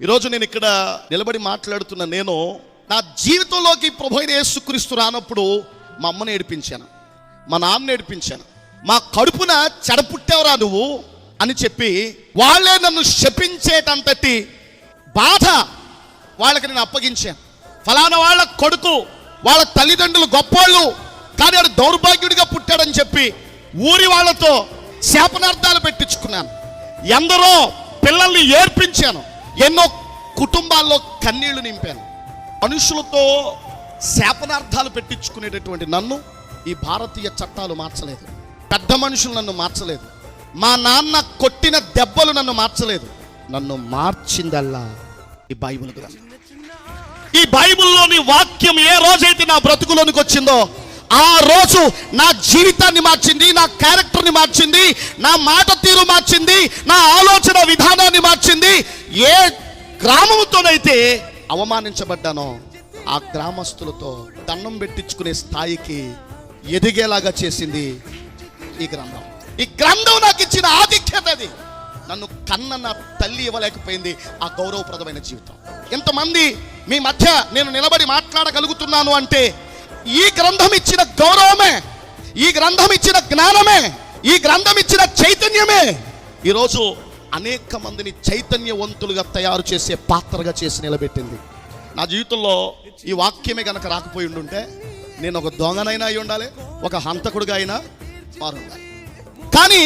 ఈరోజు నేను ఇక్కడ నిలబడి మాట్లాడుతున్న నేను నా జీవితంలోకి ప్రభు అయిన యేసుక్రీస్తు రానప్పుడు మా అమ్మని ఏడిపించాను మా నాన్న ఏడిపించాను మా కడుపున చెడపుట్టేవరా నువ్వు అని చెప్పి వాళ్ళే నన్ను శపించేటంతటి బాధ వాళ్ళకి నేను అప్పగించాను. ఫలానా వాళ్ళ కొడుకు వాళ్ళ తల్లిదండ్రులు గొప్పోళ్ళు కానీ వాడు దౌర్భాగ్యుడిగా పుట్టాడని చెప్పి ఊరి వాళ్ళతో శాపనార్థాలు పెట్టించుకున్నాను. ఎందరో పిల్లల్ని ఏర్పించాను ఎన్నో కుటుంబాల్లో కన్నీళ్ళు నింపాను మనుషులతో శాపనార్థాలు పెట్టించుకునేటటువంటి నన్ను ఈ భారతీయ చట్టాలు మార్చలేదు. పెద్ద మనుషులు నన్ను మార్చలేదు. మా నాన్న కొట్టిన దెబ్బలు నన్ను మార్చలేదు. నన్ను మార్చిందల్లా ఈ బైబిల్ గ్రంథం. ఈ బైబిల్లోని వాక్యం ఏ రోజైతే నా బ్రతుకులోనికి వచ్చిందో ఆ రోజు నా జీవితాన్ని మార్చింది నా క్యారెక్టర్ని మార్చింది నా మాట తీరు మార్చింది నా ఆలోచన ఏ గ్రామంతోనైతే అవమానించబడ్డానో ఆ గ్రామస్తులతో దండం పెట్టించుకునే స్థాయికి ఎదిగేలాగా చేసింది ఈ గ్రంథం. ఈ గ్రంథం నాకు ఇచ్చిన ఆధిక్యత అది. నన్ను కన్న నా తల్లి ఇవ్వలేకపోయింది ఆ గౌరవప్రదమైన జీవితం. ఇంతమంది మీ మధ్య నేను నిలబడి మాట్లాడగలుగుతున్నాను అంటే ఈ గ్రంథం ఇచ్చిన గౌరవమే ఈ గ్రంథం ఇచ్చిన జ్ఞానమే ఈ గ్రంథం ఇచ్చిన చైతన్యమే ఈరోజు అనేక మందిని చైతన్యవంతులుగా తయారు చేసే పాత్రగా చేసి నిలబెట్టింది. నా జీవితంలో ఈ వాక్యమే కనుక రాకపోయి ఉండుంటే నేను ఒక దొంగనైనా అయి ఉండాలి ఒక హంతకుడిగా అయినా మారుండాలి కానీ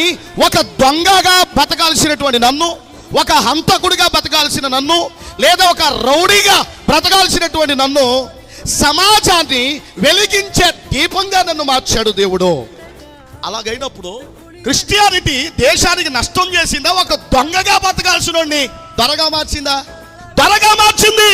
ఒక దొంగగా బతకాల్సినటువంటి నన్ను ఒక హంతకుడిగా బతకాల్సిన నన్ను లేదా ఒక రౌడీగా బ్రతకాల్సినటువంటి నన్ను సమాజాన్ని వెలిగించే దీపంగా నన్ను మార్చాడు దేవుడు. అలాగైనప్పుడు క్రిస్టియానిటీ దేశానికి నష్టం చేసిందా? ఒక దొంగగా బతకాల్సిన త్వరగా మార్చిందా? త్వరగా మార్చింది!